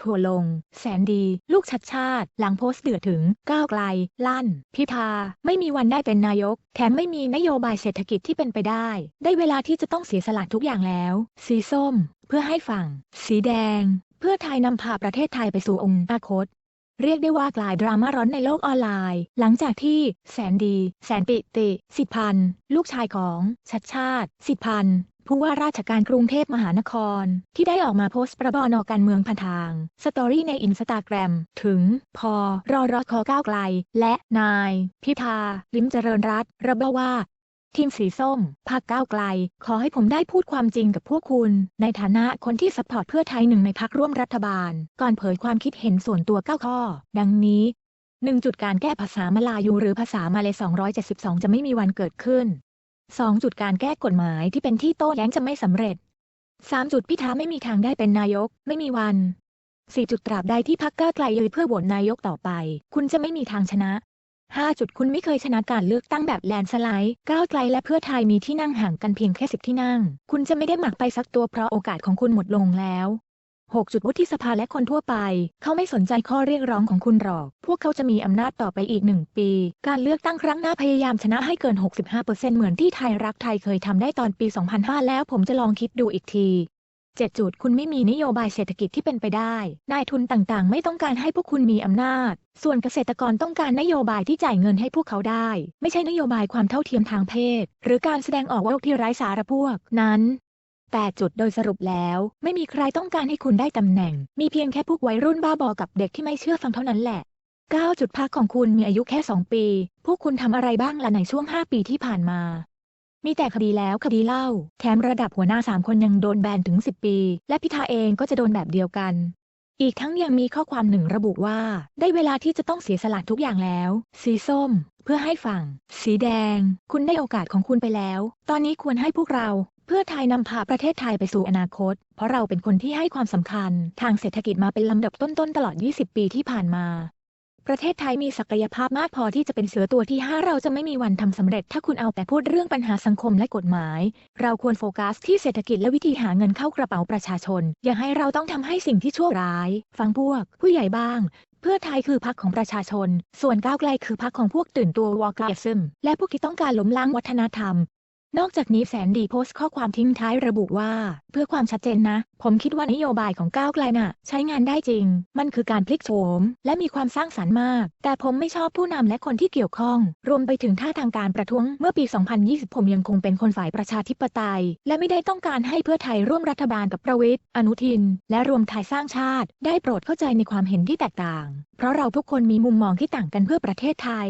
ทัวลง แสนดี ลูกชัดชาติ หลังโพสต์เดือดถึง ก้าวไกล ลั่น พิธา ไม่มีวันได้เป็นนายก แถมไม่มีนโยบายเศรษฐกิจที่เป็นไปได้ ได้เวลาที่จะต้องเสียสละทุกอย่างแล้ว สีส้ม เพื่อให้ฝั่ง สีแดง เพื่อไทยนำพาประเทศไทยไปสู่องค์อาคตเรียกได้ว่ากลายดราม่าร้อนในโลกออนไลน์ หลังจากที่แสนดี แสนปิติ สิทธิพันธ์ ลูกชายของชัดชาติ สิทธิพันธ์ ผู้ว่าราชการกรุงเทพมหานคร ที่ได้ออกมาโพสต์ประบอนอการเมืองพันทาง สตอรี่ในอินสตาแกรม ถึง พอรอรอคอก้าวไกล และนาย พิธา ลิมเจริญรัตระบุว่า ทีมสีส้มพรรคก้าวไกล ขอให้ผมได้พูดความจริงกับพวกคุณ ในฐานะคนที่สปอร์ตเพื่อไทยหนึ่งในพรรคร่วมรัฐบาล ก่อนเผยความคิดเห็นส่วนตัว 9 ข้อ ดังนี้ 1. จุดการแก้ภาษามลายูหรือภาษามาเลย272 จะไม่มีวันเกิดขึ้น 2. จุดการแก้กฎหมายที่เป็นที่โต้แย้งจะไม่สำเร็จ 3. จุดพิธาไม่มีทางได้เป็นนายก ไม่มีวัน 4. จุดตราบใดที่พรรคก้าไกลยืนเพื่อโหวตนายกต่อไป คุณจะไม่มีทางชนะ 5. จุดคุณไม่เคยชนะการเลือกตั้งแบบแลนสไลด์ก้าวไกลและเพื่อไทยมีที่นั่งห่างกันเพียงแค่สิบที่นั่ง คุณจะไม่ได้หมักไปสักตัวเพราะโอกาสของคุณหมดลงแล้ว 6. จุดวุฒิสภาและคนทั่วไป เขาไม่สนใจข้อเรียกร้องของคุณหรอก พวกเขาจะมีอำนาจต่อไปอีกหนึ่งปี การเลือกตั้งครั้งหน้าพยายามชนะให้เกิน 65%เหมือนที่ไทยรักไทยเคยทำได้ตอนปี 2005 แล้วผมจะลองคิดดูอีกที7จุดคุณไม่มีนโยบายเศรษฐกิจที่เป็นไปได้ นายทุนต่างๆ ไม่ต้องการให้พวกคุณมีอำนาจ ส่วนเกษตรกรต้องการนโยบายที่จ่ายเงินให้พวกเขาได้ ไม่ใช่นโยบายความเท่าเทียมทางเพศ หรือการแสดงออกว่าที่ไร้สาระพวก นั้น 8 จุดโดยสรุปแล้ว ไม่มีใครต้องการให้คุณได้ตำแหน่ง มีเพียงแค่พวกวัยรุ่นบ้าบอกับเด็กที่ไม่เชื่อฟังเท่านั้นแหละ 9 จุดพักของคุณมีอายุแค่ 2 ปี พวกคุณทำอะไรบ้างล่ะในช่วง 5 ปีที่ผ่านมา มีแต่คดีแล้วคดีเล่า แถมระดับหัวหน้า 3 คนยังโดนแบนถึง 10 ปี และพิธาเองก็จะโดนแบบเดียวกันอีกทั้งยังมีข้อความหนึ่งระบุว่า ได้เวลาที่จะต้องเสียสละทุกอย่างแล้ว สีส้ม เพื่อให้ฝั่ง สีแดง คุณได้โอกาสของคุณไปแล้ว ตอนนี้ควรให้พวกเรา พื่อไทยนำพาประเทศไทยไปสู่อนาคต เพราะเราเป็นคนที่ให้ความสำคัญ ทางเศรษฐกิจมาเป็นลำดับต้นๆตลอด 20 ปีที่ผ่านมา ประเทศไทยมีศักยภาพมากพอที่จะเป็นเสือตัวที่ 5 เราจะไม่มีวันทำสำเร็จ ถ้าคุณเอาแต่พูดเรื่องปัญหาสังคมและกฎหมาย เราควรโฟกัสที่เศรษฐกิจและวิธีหาเงินเข้ากระเป๋าประชาชน อย่าให้เราต้องทำให้สิ่งที่ชั่วร้าย ฟังพวก ผู้ใหญ่บ้างเพื่อไทยคือพรรคของประชาชน ส่วนก้าวไกลคือพรรคของพวกตื่นตัววอลกาซึมและพวกที่ต้องการล้มล้างวัฒนธรรม นอกจากนี้แสนดีโพสต์ข้อความทิ้งท้ายระบุว่า เพื่อความชัดเจนนะ ผมคิดว่านโยบายของก้าวไกลน่ะ ใช้งานได้จริง มันคือการพลิกโฉมและมีความสร้างสรรค์มาก แต่ผมไม่ชอบผู้นำและคนที่เกี่ยวข้อง รวมไปถึงท่าทางการประท้วงเมื่อปี 2020 ผมยังคงเป็นคนฝ่ายประชาธิปไตย และไม่ได้ต้องการให้เพื่อไทยร่วมรัฐบาลกับประวิทย์อนุทิน และรวมไทยสร้างชาติ ได้โปรดเข้าใจในความเห็นที่แตกต่าง เพราะเราทุกคนมีมุมมองที่ต่างกันเพื่อประเทศไทย